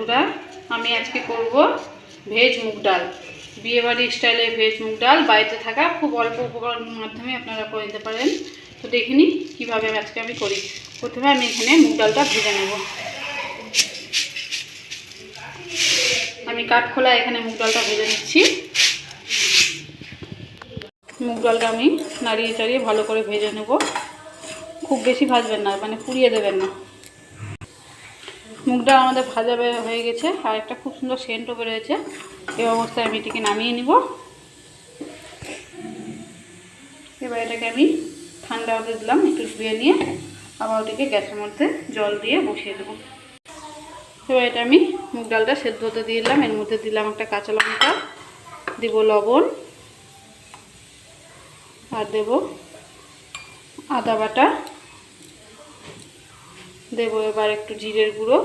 বন্ধুরা আমি আজকে করব ভেজ মুগ ডাল। বিয়েবাড়ি স্টাইলে ভেজ মুগ ডাল, বাড়িতে থাকা খুব অল্প উপকরণের মাধ্যমে আপনারা করে দিতে পারেন। তো দেখে নিই কীভাবে আজকে আমি করি। প্রথমে আমি এখানে মুগ ডালটা ভেজে নেব। আমি কাঠখোলা এখানে মুগ ডালটা ভেজে নিচ্ছি। মুগ ডালটা আমি নাড়িয়ে চাড়িয়ে ভালো করে ভেজে নেব। খুব বেশি ভাজবেন না মানে পুড়িয়ে দেবেন না। মুগটা আমাদের ভাজা হয়ে গেছে, আর একটা খুব সুন্দর সেন্টও বেরোয়েছে এই অবস্থায় আমি এটিকে নামিয়ে নিব। এবার এটাকে আমি ঠান্ডা হতে দিলাম, একটু ধুয়ে নিয়ে আবার ওটিকে গ্যাসের মধ্যে জল দিয়ে বসিয়ে দেবো। এবার এটা আমি মুগ ডালটা সেদ্ধ হতে দিয়ে দিলাম। এর মধ্যে দিলাম একটা কাঁচা লঙ্কা, দিব লবণ, আর দেব আদা বাটা দেবো এবার একটু জিরের গুঁড়ো।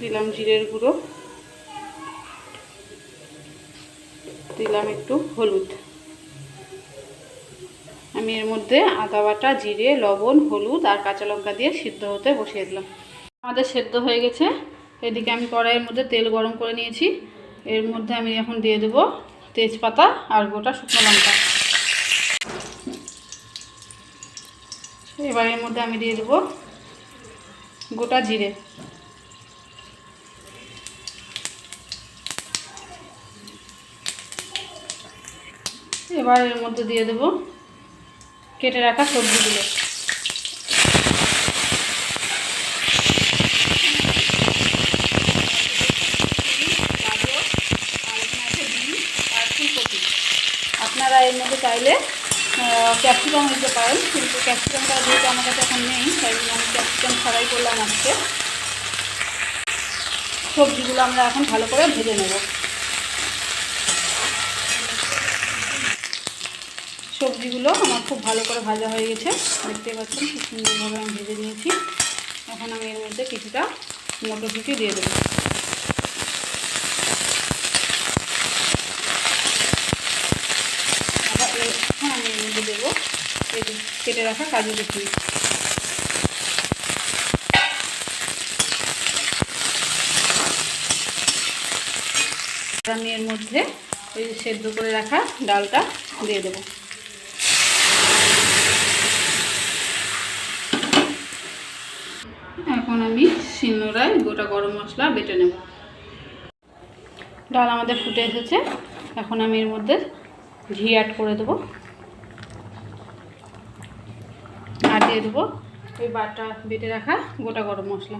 দিলাম জিরের গুঁড়ো। দিলাম একটু হলুদ। আমি এর মধ্যে আদা বাটা, জিরে, লবণ, হলুদ আর কাঁচা লঙ্কা দিয়ে সিদ্ধ হতে বসিয়ে দিলাম। আমাদের সেদ্ধ হয়ে গেছে। এদিকে আমি কড়াইয়ের মধ্যে তেল গরম করে নিয়েছি। এর মধ্যে আমি এখন দিয়ে দেবো তেজপাতা আর গোটা শুকনো লঙ্কা। এবার এর মধ্যে আমি দিয়ে দেবো গোটা জিরে এবার এর মধ্যে দিয়ে দেবো কেটে রাখা সবজিগুলো। আপনারা এর মধ্যে চাইলে ক্যাপসিকাম দিতে পারেন কিন্তু ক্যাপসিকামটা যেহেতু আমার কাছে এখন নেই, তাই জন্য আমি ক্যাপসিকাম ছাড়াই করলাম আজকে। সবজিগুলো আমরা এখন ভালো করে ভেজে নেব। সবজিগুলো আমার খুব ভালো করে ভাজা হয়ে গেছে। দেখতে পাচ্ছেন খুব সুন্দরভাবে আমি ভেজে নিয়েছি। এখন আমি এর মধ্যে কিছুটা মটরশুঁটি দিয়ে দেবো আবার এ- এখন আমি এর মধ্যে দেবো এই যে কেটে রাখা কাজু কুচি আমি এর মধ্যে ওই সেদ্ধ করে রাখা ডালটা দিয়ে দেবো। এখন আমি শিলনোড়ায় গোটা গরম মশলা বেটে নেব। ডাল আমাদের ফুটে এসেছে। এখন আমি এর মধ্যে ঘি অ্যাড করে দেবো আর দিয়ে দেবো। ওই বাটা বেটে রাখা গোটা গরম মশলা।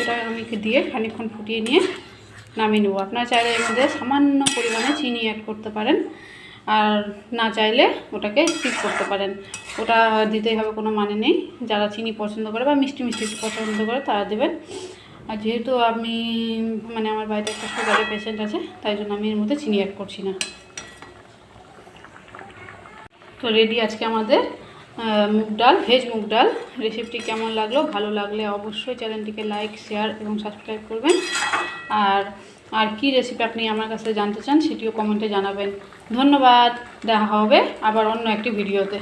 এটা আমি দিয়ে খানিকক্ষণ ফুটিয়ে নিয়ে নামিয়ে নেব। আপনারা চাইলে এর মধ্যে সামান্য পরিমাণে চিনি অ্যাড করতে পারেন। আর না চাইলে ওটাকে স্কিপ করতে পারেন। ওটা দিতেই হবে, কোনো মানে নেই। যারা চিনি পছন্দ করে বা মিষ্টি মিষ্টি পছন্দ করে তারা দেবেন। আর যেহেতু আমি মানে আমার বাড়িতে একটা সুগারের পেশেন্ট আছে, তাই জন্য আমি এর মধ্যে চিনি অ্যাড করছি না। তো রেডি আজকে আমাদের মুগ ডাল ভেজ মুগ ডাল। রেসিপিটি কেমন লাগল, ভালো লাগলে অবশ্যই চ্যানেলটিকে লাইক শেয়ার এবং সাবস্ক্রাইব করবেন। আর আর কি রেসিপি আপনি আমার কাছে জানতে চান, সেটিও কমেন্টে জানাবেন। ধন্যবাদ, দেখা হবে আবার অন্য একটি ভিডিওতে